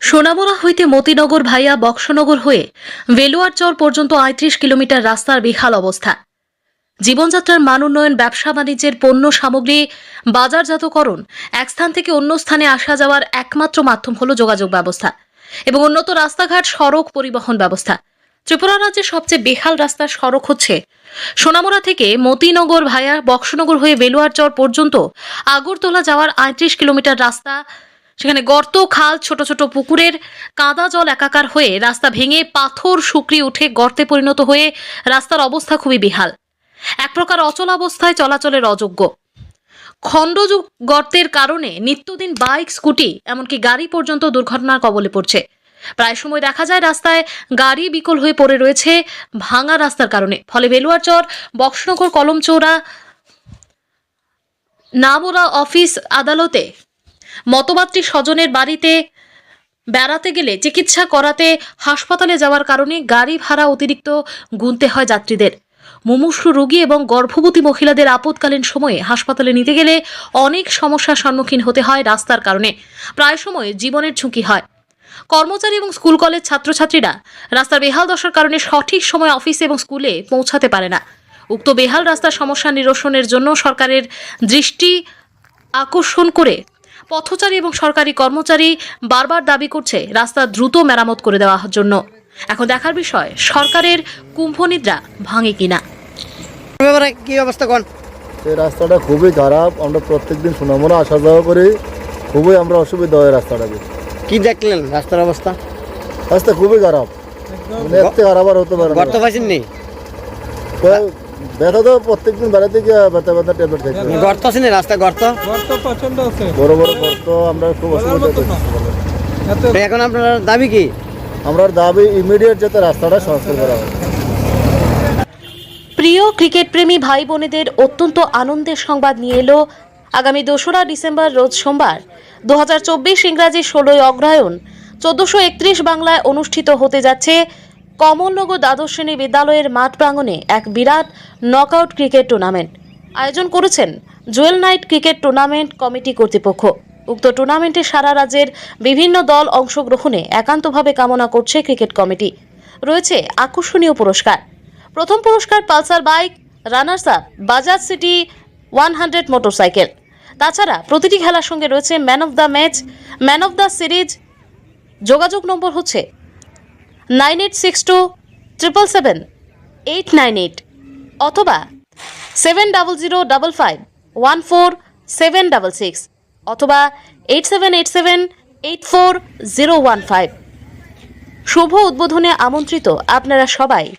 সোনামুড়া হইতে মতিনগর ভাইয়া বক্সনগর হয়ে বেলুয়ারচর পর্যন্ত আয়ত্রিশ কিলোমিটার রাস্তার বেহাল অবস্থা। জীবনযাত্রার মান উন্নয়ন, ব্যবসা বাণিজ্যের পণ্য সামগ্রী বাজারজাতকরণ এক স্থান থেকে অন্য স্থানে আসা যাওয়ার একমাত্র মাধ্যম হল যোগাযোগ ব্যবস্থা এবং উন্নত রাস্তাঘাট, সড়ক পরিবহন ব্যবস্থা। ত্রিপুরা রাজ্যের সবচেয়ে বেহাল রাস্তার সড়ক হচ্ছে সোনামুড়া থেকে মতিনগর ভায়া বক্সনগর হয়ে বেলুয়ারচর পর্যন্ত আগরতলা যাওয়ার আয়ত্রিশ কিলোমিটার রাস্তা সেখানে গর্ত, খাল, ছোট ছোট পুকুরের কাদা জল একাকার হয়ে রাস্তা ভেঙে পাথর, শুকরি উঠে গর্তে পরিণত হয়ে রাস্তার অবস্থা খুবই বেহাল। এক প্রকার অচল অবস্থায় চলাচলের অযোগ্য। খণ্ডযুগ গর্তের কারণে নিত্যদিন বাইক, স্কুটি, এমনকি গাড়ি পর্যন্ত দুর্ঘটনার কবলে পড়ছে। প্রায় সময় দেখা যায় রাস্তায় গাড়ি বিকল হয়ে পড়ে রয়েছে ভাঙা রাস্তার কারণে। ফলে বেলুয়ার বেলুয়ারচর, বক্সনগর কলমচৌড়া, নামোরা অফিস আদালতে মতবাদটি স্বজনের বাড়িতে বেড়াতে গেলে চিকিৎসা করাতে হাসপাতালে যাওয়ার কারণে গাড়ি ভাড়া অতিরিক্ত গুনতে হয় যাত্রীদের। মুমূর্ষু রোগী এবং গর্ভবতী মহিলাদের আপৎকালীন সময়ে হাসপাতালে নিতে গেলে অনেক সমস্যার সম্মুখীন হতে হয় রাস্তার কারণে। প্রায় সময় জীবনের ঝুঁকি হয়। কর্মচারী এবং স্কুল কলেজ ছাত্রছাত্রীরা রাস্তার বেহাল দশার কারণে সঠিক সময় অফিসে এবং স্কুলে পৌঁছাতে পারে না। উক্ত বেহাল রাস্তার সমস্যা নিরসনের জন্য সরকারের দৃষ্টি আকর্ষণ করে পথচারী এবং সরকারি কর্মচারী বারবার দাবি করছে রাস্তা দ্রুত মেরামত করে দেওয়ার জন্য। এখন দেখার বিষয় সরকারের কুম্ভনিদ্রা ভাঙে কিনা? ব্যাপারে কি অবস্থা কোন? এই রাস্তাটা খুবই খারাপ। আমরা প্রত্যেকদিন সুনামরা আসা যাওয়া করি। খুবই আমরা অসুবিধা হয় রাস্তাটাকে কি দেখলেন রাস্তার অবস্থা? রাস্তা খুবই খারাপ। মানে খারাপ আর হতে পারে গর্ত পাইছেন নি? তো ব্যথা তো প্রত্যেকদিন বেড়াতে গিয়ে ব্যথা ব্যথা ট্যাবলেট হয়। গর্ত আছে নি রাস্তা গর্ত? গর্ত প্রচণ্ড আছে। বড় বড় কষ্ট আমরা খুব অসুবিধা করছি এখন আপনার দাবি কি? আমরা দাবি ইমিডিয়েট যাতে রাস্তাটা সংস্কার করা হয়। প্রিয় ক্রিকেট প্রেমী ভাই বোনেদের অত্যন্ত আনন্দের সংবাদ নিয়ে এলো আগামী দোসরা ডিসেম্বর রোজ সোমবার। দু হাজার চব্বিশ ইংরাজি ষোলোই অগ্রহায়ণ চোদ্দশো একত্রিশ বাংলায় অনুষ্ঠিত হতে যাচ্ছে কমলনগর দ্বাদশ শ্রেণি বিদ্যালয়ের মাঠ প্রাঙ্গণে এক বিরাট নকআউট ক্রিকেট টুর্নামেন্ট আয়োজন করেছেন Jewel night cricket tournament committee কর্তৃপক্ষ। উক্ত টুর্নামেন্টে সারা রাজ্যের বিভিন্ন দল অংশগ্রহণে একান্তভাবে কামনা করছে ক্রিকেট কমিটি। রয়েছে আকর্ষণীয় পুরস্কার। প্রথম পুরস্কার Pulsar bike, runners up, Bajaj CT, one hundred motorcycle. তাছাড়া প্রতিটি খেলার সঙ্গে রয়েছে man of the match, man of the series. যোগাযোগ নম্বর হচ্ছে nine eight six two triple seven, eight nine eight অথবা seven double zero double five, one four seven double six অথবা eight seven eight seven, eight four zero one five. শুভ উদ্বোধনে আমন্ত্রিত আপনারা সবাই।